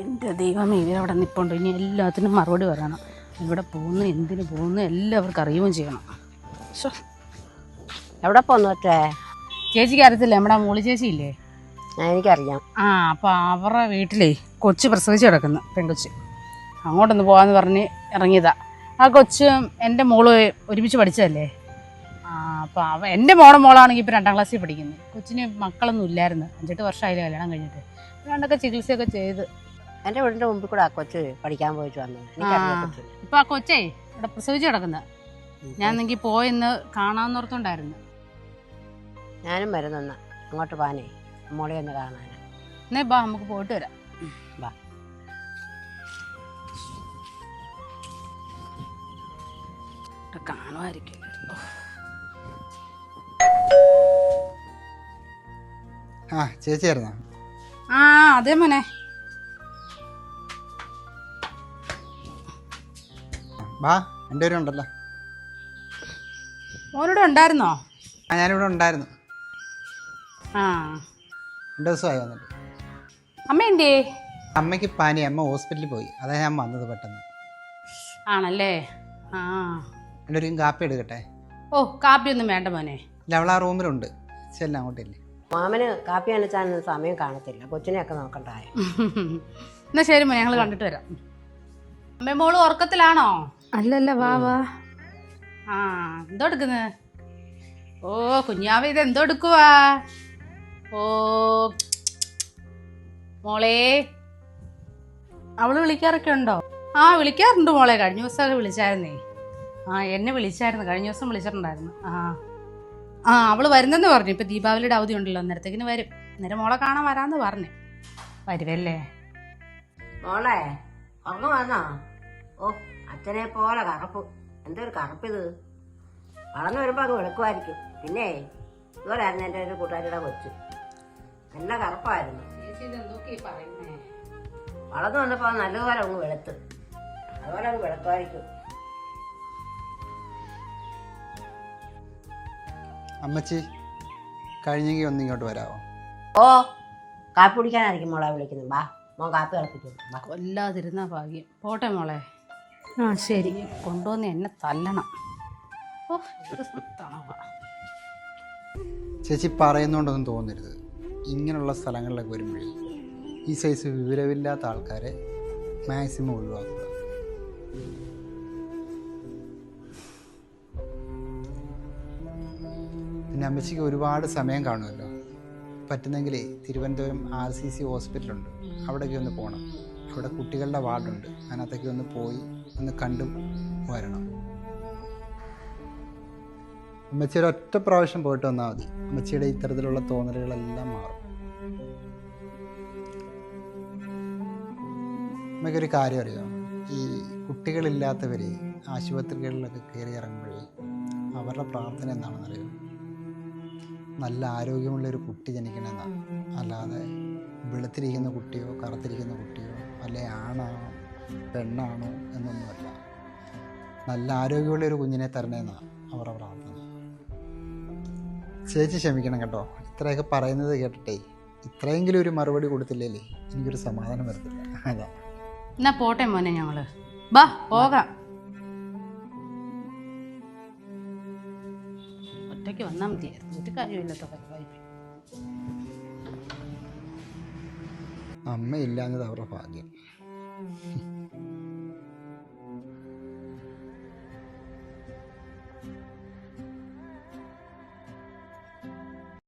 എന്റെ ദൈവമേ ഇവരവിടെ നിൽപ്പുണ്ട് ഇനി എല്ലാത്തിനും മറുപടി പറയണം. ഇവിടെ പോകുന്നു എന്തിനു പോകുന്നു എല്ലാവർക്കും അറിയുകയും ചെയ്യണം. എവിടെ പോന്നു ഒറ്റേ ചേച്ചിക്ക് അറിയത്തില്ല? നമ്മുടെ മോളി ചേച്ചി ഇല്ലേ? എനിക്കറിയാം. ആ അപ്പോൾ അവരുടെ വീട്ടിലേ കൊച്ച് പ്രസവിച്ച് കിടക്കുന്നു പെൺകൊച്ച്. അങ്ങോട്ടൊന്ന് പോകാമെന്ന് പറഞ്ഞ് ഇറങ്ങിയതാ. ആ കൊച്ച് എന്റെ മോൾ ഒരുമിച്ച് പഠിച്ചതല്ലേ? ആ അപ്പോൾ അവ എന്റെ മോളെ മോളാണെങ്കിൽ ഇപ്പോൾ രണ്ടാം ക്ലാസ്സിൽ പഠിക്കുന്നത് കൊച്ചിന് മക്കളൊന്നും ഇല്ലായിരുന്നു. അഞ്ചെട്ട് വർഷമായില്ല കല്യാണം കഴിഞ്ഞിട്ട്. രണ്ടൊക്കെ ചികിത്സയൊക്കെ ചെയ്ത് എന്റെ വീടിന്റെ മുമ്പിൽ കൂടെ ആ കൊച്ച് പഠിക്കാൻ പോയിട്ട് വന്നത് ഇപ്പൊ ആ. കൊച്ചേ ഇവിടെ പ്രസവിച്ച് കിടക്കുന്നത് ഞാൻ എന്നെങ്കിൽ പോയെന്ന് കാണാമെന്നോർത്തുണ്ടായിരുന്നു ഞാനും വരുന്നെന്ന അങ്ങോട്ട് പോകാനേ മോളെ ഒന്ന് കാണാൻ എന്നേ ബാ നമുക്ക് പോയിട്ട് വരാം. ബാ. കാണുമായിരിക്കും. ആ ചേച്ചിയായിരുന്നോ? ആ അതെ മോനെ. ബാ എന്റെ ഒരു ഉണ്ടല്ലോ. മോനോട് ഉണ്ടായിരുന്നോ? ആ ഞാനിവിടെ ഉണ്ടായിരുന്നു. ആ. രണ്ട് ദിവസമായി വന്നിട്ട്. അമ്മ എന്തേ അമ്മയ്ക്ക് പനി അമ്മ ഹോസ്പിറ്റലിൽ പോയി. അതാ ഞാൻ വന്നത് പെട്ടെന്ന്. ആണല്ലേ? ആ. എന്റെ ഒരു കാപ്പി എടുക്കട്ടെ? ഓ കാപ്പിയൊന്നും വേണ്ട മോനെ. ഇല്ല അവൾ ആ റൂമിലുണ്ട്. ചെല്ലാം അങ്ങോട്ടില്ലേ മാമന് കാപ്പി അനച്ചാനൊന്നും സമയം കാണത്തില്ല. കൊച്ചിനെയൊക്കെ നോക്കണ്ടായ. എന്നാ ശരി മോനെ ഞങ്ങൾ കണ്ടിട്ട് വരാം. അമ്മ മോൾ ഉറക്കത്തിലാണോ? അല്ലല്ല വാ വാ. ആ എന്തോ എടുക്കുന്നത് ഓ കുഞ്ഞാവ ഇത് എന്തോ എടുക്കുവാ ഓ മോളെ. അവൾ വിളിക്കാറൊക്കെ ഉണ്ടോ? ആ വിളിക്കാറുണ്ട് മോളെ. കഴിഞ്ഞ ദിവസം ദിവസമൊക്കെ വിളിച്ചായിരുന്നേ. ആ എന്നെ വിളിച്ചായിരുന്നു. കഴിഞ്ഞ ദിവസം വിളിച്ചിട്ടുണ്ടായിരുന്നു. ആ ആ അവൾ വരുന്നെന്ന് പറഞ്ഞു. ഇപ്പൊ ദീപാവലിയുടെ അവധി ഉണ്ടല്ലോ. അന്നേരത്തേക്കിന് വരും. അന്നേരം മോളെ കാണാൻ വരാന്ന് പറഞ്ഞു. വരുവല്ലേ? മോളെ വന്നോ. ഓ. അച്ഛനെ പോലെ കറുപ്പ്. എന്തൊരു കറുപ്പിത്? വളർന്നു വരുമ്പോൾ അങ്ങ് വെളുക്കുമായിരിക്കും. പിന്നെ ഇതുപോലായിരുന്നു എന്റെ ഒരു കൂട്ടുകാരിയുടെ കൊച്ച്. നല്ല കറുപ്പായിരുന്നു. വളർന്നു വന്നപ്പോൾ നല്ലതുപോലെ അങ്ങ് വെളുത്ത്. അതുപോലെ അങ്ങ് വെളുക്കുമായിരിക്കും. അമ്മച്ചി കഴിഞ്ഞെങ്കിൽ ഒന്ന് ഇങ്ങോട്ട് വരാമോ ഓ കാപ്പി കുടിക്കാനായിരിക്കും മോളെ വിളിക്കുന്നത്. വാ മോൻ കാപ്പി കളിപ്പിക്കും വാ. കൊല്ലാതിരുന്ന ഭാഗ്യം. പോട്ടെ മോളെ. ആ ശരി. കൊണ്ടുവന്ന് എന്നെ തല്ലണം. ഓ ഇത് തണവാ ചേച്ചി പറയുന്നതുകൊണ്ടൊന്നും തോന്നരുത്. ഇങ്ങനെയുള്ള സ്ഥലങ്ങളിലൊക്കെ വരുമ്പോഴേ ഈ സൈസ് വിവരമില്ലാത്ത ആൾക്കാരെ മാക്സിമം ഒഴിവാക്കുക. പിന്നെ അമ്മച്ചിക്ക് ഒരുപാട് സമയം കാണുമല്ലോ. പറ്റുന്നെങ്കിൽ തിരുവനന്തപുരം ആർ സി സി ഹോസ്പിറ്റലുണ്ട്. അവിടേക്ക് ഒന്ന് പോകണം അവിടെ കുട്ടികളുടെ വാർഡുണ്ട്. അതിനകത്തേക്ക് ഒന്ന് പോയി ഒന്ന് കണ്ടും വരണം. അമ്മച്ചിയുടെ ഒറ്റ പ്രാവശ്യം പോയിട്ട് വന്നാൽ മതി. അമ്മച്ചിയുടെ ഇത്തരത്തിലുള്ള തോന്നലുകളെല്ലാം മാറും. അമ്മയ്ക്കൊരു കാര്യം അറിയാം? ഈ കുട്ടികളില്ലാത്തവർ ആശുപത്രികളിലൊക്കെ കയറി ഇറങ്ങുമ്പോഴേ അവരുടെ പ്രാർത്ഥന എന്താണെന്നറിയാം നല്ല ആരോഗ്യമുള്ള ഒരു കുട്ടി ജനിക്കണമെന്നാണ്. അല്ലാതെ വെളുത്തിരിക്കുന്ന കുട്ടിയോ കറുത്തിരിക്കുന്ന കുട്ടിയോ അല്ലെ ആണാണോ പെണ്ണാണോ എന്നൊന്നുമല്ല. നല്ല ആരോഗ്യമുള്ള ഒരു കുഞ്ഞിനെ തരണമെന്നാണ് അവരുടെ പ്രാർത്ഥന ചേച്ചി ക്ഷമിക്കണം കേട്ടോ. ഇത്രയൊക്കെ പറയുന്നത് കേട്ടിട്ടേ ഇത്രയെങ്കിലും ഒരു മറുപടി കൊടുത്തില്ലേ എനിക്കൊരു സമാധാനം വരത്തില്ല. അതാ. എന്നാ പോട്ടെ മോനെ ഞങ്ങൾ. ബാ പോകാം. ഒറ്റയ്ക്ക് വന്നാൽ മതിയായിരുന്നു ഒരു കാര്യമില്ലാത്ത പരിപാടി അമ്മയില്ലാഞ്ഞത് അവരുടെ ഭാഗ്യം.